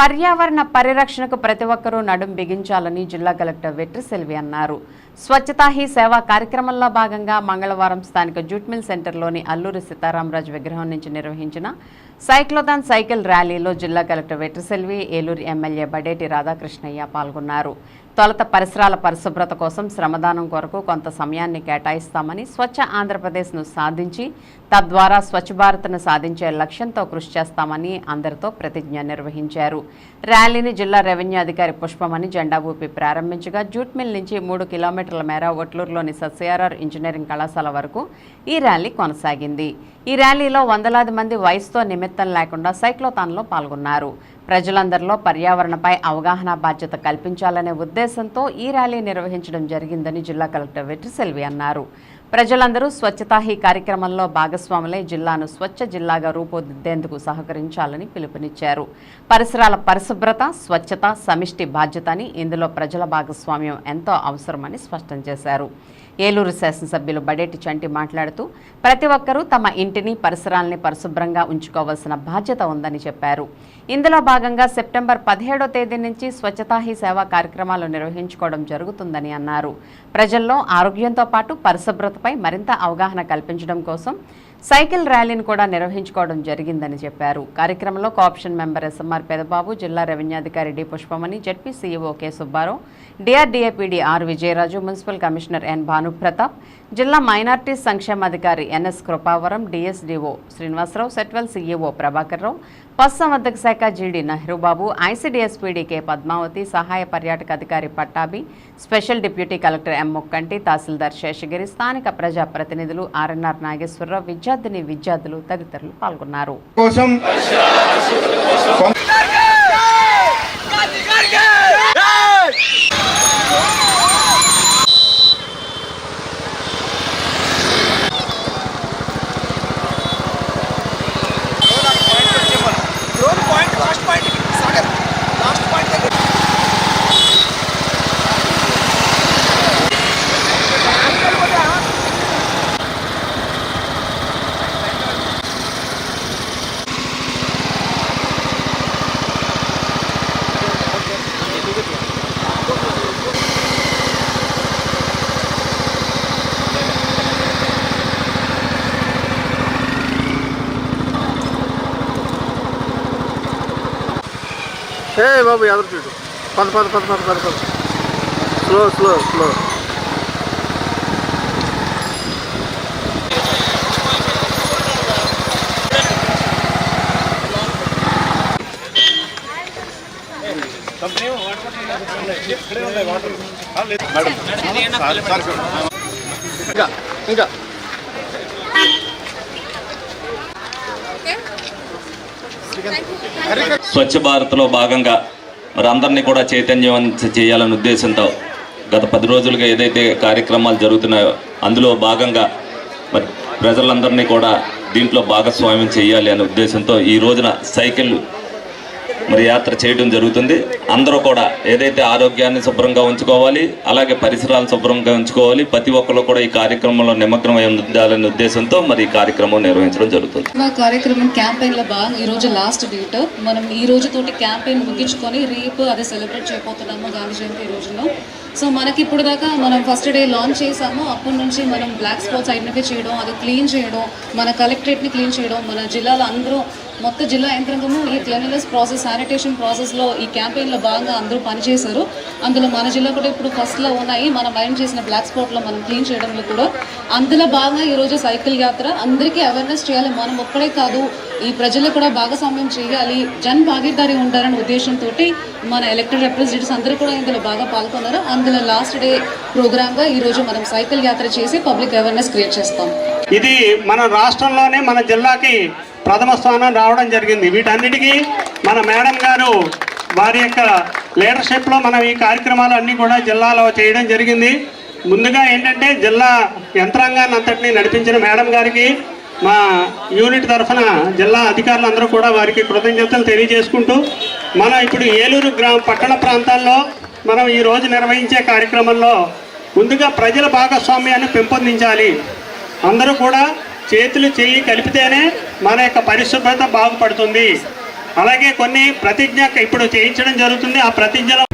పర్యావరణ పరిరక్షణకు ప్రతి ఒక్కరూ నడుం బిగించాలని జిల్లా కలెక్టర్ వెట్రి సెల్వి అన్నారు. స్వచ్ఛతా హీ సేవా కార్యక్రమంలో భాగంగా మంగళవారం స్థానిక జూట్ మిల్ సెంటర్లోని అల్లూరి సీతారామరాజు విగ్రహం నుంచి నిర్వహించిన సైక్లోథాన్ సైకిల్ ర్యాలీలో జిల్లా కలెక్టర్ వెట్రి సెల్వి ఏలూరు ఎమ్మెల్యే బడేటి రాధాకృష్ణయ్య పాల్గొన్నారు. తొలత పరిసరాల పరిశుభ్రత కోసం శ్రమదానం కొరకు కొంత సమయాన్ని కేటాయిస్తామని స్వచ్ఛ ఆంధ్రప్రదేశ్ను సాధించి తద్వారా స్వచ్ఛ భారత్ను సాధించే లక్ష్యంతో కృషి చేస్తామని అందరితో ప్రతిజ్ఞ నిర్వహించారు. ర్యాలీని జిల్లా రెవెన్యూ అధికారి పుష్పమణి జెండా ఊపి ప్రారంభించగా జూట్ మిల్ నుంచి మూడు కిలోమీటర్ల మేర ఒట్లూరులోని సస్యాఆర్ ఇంజనీరింగ్ కళాశాల వరకు ఈ ర్యాలీ కొనసాగింది. ఈ ర్యాలీలో వందలాది మంది వయసుతో నిమిత్తం లేకుండా సైక్లోథాన్లో పాల్గొన్నారు. ప్రజలందరిలో పర్యావరణపై అవగాహన బాధ్యత కల్పించాలనే ఉద్దేశంతో ఈ ర్యాలీ నిర్వహించడం జరిగిందని జిల్లా కలెక్టర్ వెట్రి సెల్వి అన్నారు. ప్రజలందరూ స్వచ్ఛతా ఈ కార్యక్రమంలో భాగస్వాములై జిల్లాను స్వచ్ఛ జిల్లాగా రూపుదిద్దేందుకు సహకరించాలని పిలుపునిచ్చారు. పరిసరాల పరిశుభ్రత స్వచ్ఛత సమిష్టి బాధ్యత అని ఇందులో ప్రజల భాగస్వామ్యం ఎంతో అవసరమని స్పష్టం చేశారు. ఏలూరు శాసనసభ్యులు బడేటి చంటి మాట్లాడుతూ ప్రతి ఒక్కరూ తమ ఇంటిని పరిసరాల్ని పరిశుభ్రంగా ఉంచుకోవాల్సిన బాధ్యత ఉందని చెప్పారు. ఇందులో భాగంగా సెప్టెంబర్ పదిహేడో తేదీ నుంచి స్వచ్ఛతా హీ సేవా కార్యక్రమాలు నిర్వహించుకోవడం జరుగుతుందని అన్నారు. ప్రజల్లో ఆరోగ్యంతో పాటు పరిశుభ్రతపై మరింత అవగాహన కల్పించడం కోసం సైకిల్ ర్యాలీని కూడా నిర్వహించుకోవడం జరిగిందని చెప్పారు. కార్యక్రమంలో కోఆప్షన్ మెంబర్ ఎస్ఎంఆర్ పెదబాబు జిల్లా రెవెన్యూ అధికారి D Pushpamani ZP CEO K Subbarao DRDA PD R Vijayaraju municipal commissioner N Bhanupratap జిల్లా minority సంక్షేమాధికారి NS Krupavaram DSDO Srinivasarao SETWEL CEO Prabhakar Rao పశుసంవర్ధక శాఖ జీడీ నెహ్రూబాబు ఐసీడీఎస్పీడీ కె పద్మావతి సహాయ పర్యాటక అధికారి Pattabhi special deputy collector M Mukkanti tahsildar Seshagiri స్థానిక ప్రజా ప్రతినిధులు ఆర్ఎన్ఆర్ నాగేశ్వరరావు విద్యార్థిని విద్యార్థులు తదితరులు పాల్గొన్నారు. ఏ బాబు ఎదురు చూడు పద పద పద పద పద పద. స్లో స్లో స్లో ఇంకా ఇంకా. స్వచ్ఛ భారత్లో భాగంగా మరి అందరినీ కూడా చైతన్యవంతం చేయాలనే ఉద్దేశంతో గత పది రోజులుగా ఏదైతే కార్యక్రమాలు జరుగుతున్నాయో అందులో భాగంగా మరి ప్రజలందరినీ కూడా దీంట్లో భాగస్వామ్యం చేయాలి అనే ఉద్దేశంతో ఈ రోజున సైకిల్ మరి యాత్ర చేయడం జరుగుతుంది. అందరూ కూడా ఏదైతే ఆరోగ్యాన్ని శుభ్రంగా ఉంచుకోవాలి అలాగే పరిసరాలను శుభ్రంగా ఉంచుకోవాలి ప్రతి ఒక్కరు కూడా ఈ కార్యక్రమంలో నిమగ్నమై ఉండాలనే ఉద్దేశంతో మరి ఈ కార్యక్రమం నిర్వహించడం జరుగుతుంది. మా కార్యక్రమం క్యాంపెయిన్లో భాగం ఈ రోజు లాస్ట్ డేట్ మనం ఈ రోజు తోటి క్యాంపెయిన్ ముగించుకొని రేపు అదే సెలబ్రేట్ చేయబోతున్నాము గాంధీ జయంతి ఈ రోజులో సో మనకి ఇప్పుడు దాకా మనం ఫస్ట్ డే లాంచ్ చేసాము అప్పటి నుంచి మనం బ్లాక్ స్పాట్స్ ఐడెంటిఫై చేయడం అది క్లీన్ చేయడం మన కలెక్టరేట్ని క్లీన్ చేయడం మన జిల్లాలో అందరూ మొత్తం జిల్లా యంత్రాంగము ఈ క్లీనెస్ ప్రాసెస్ శానిటేషన్ ప్రాసెస్లో ఈ క్యాంపెయిన్లో భాగంగా అందరూ పనిచేశారు. అందులో మన జిల్లా కూడా ఇప్పుడు ఫస్ట్లో ఉన్నాయి. మనం మైండ్ చేసిన బ్లాక్ స్పాట్లో మనం క్లీన్ చేయడంలో కూడా. అందులో భాగంగా ఈరోజు సైకిల్ యాత్ర. అందరికీ అవేర్నెస్ చేయాలి. మనం ఒక్కడే కాదు. ఈ ప్రజలు కూడా భాగస్వామ్యం చేయాలి. జన్ భాగీదారి ఉంటారనే ఉద్దేశంతో మన ఎలక్టెడ్ రిప్రజెంటేటివ్స్ అందరూ కూడా ఇందులో బాగా పాల్గొన్నారు. అందులో లాస్ట్ డే ప్రోగ్రామ్గా ఈరోజు మనం సైకిల్ యాత్ర చేసి పబ్లిక్ అవేర్నెస్ క్రియేట్ చేస్తాం. ఇది మన రాష్ట్రంలోనే మన జిల్లాకి ప్రథమ స్థానం రావడం జరిగింది. వీటన్నిటికీ మన మేడం గారు వారి యొక్క లీడర్షిప్లో మనం ఈ కార్యక్రమాలు అన్నీ కూడా జిల్లాలో చేయడం జరిగింది. ముందుగా ఏంటంటే జిల్లా యంత్రాంగాన్ని అంతటినీ నడిపించిన మేడం గారికి మా యూనిట్ తరఫున జిల్లా అధికారులందరూ కూడా వారికి కృతజ్ఞతలు తెలియజేసుకుంటూ మనం ఇప్పుడు ఏలూరు గ్రామ పట్టణ ప్రాంతాల్లో మనం ఈరోజు నిర్వహించే కార్యక్రమంలో ముందుగా ప్రజల భాగస్వామ్యాన్ని పెంపొందించాలి. అందరూ కూడా చేతులు చేయి కలిపితేనే మన యొక్క పరిశుభ్రత బాగుపడుతుంది. అలాగే కొన్ని ప్రతిజ్ఞ ఇప్పుడు చేయించడం జరుగుతుంది. ఆ ప్రతిజ్ఞలో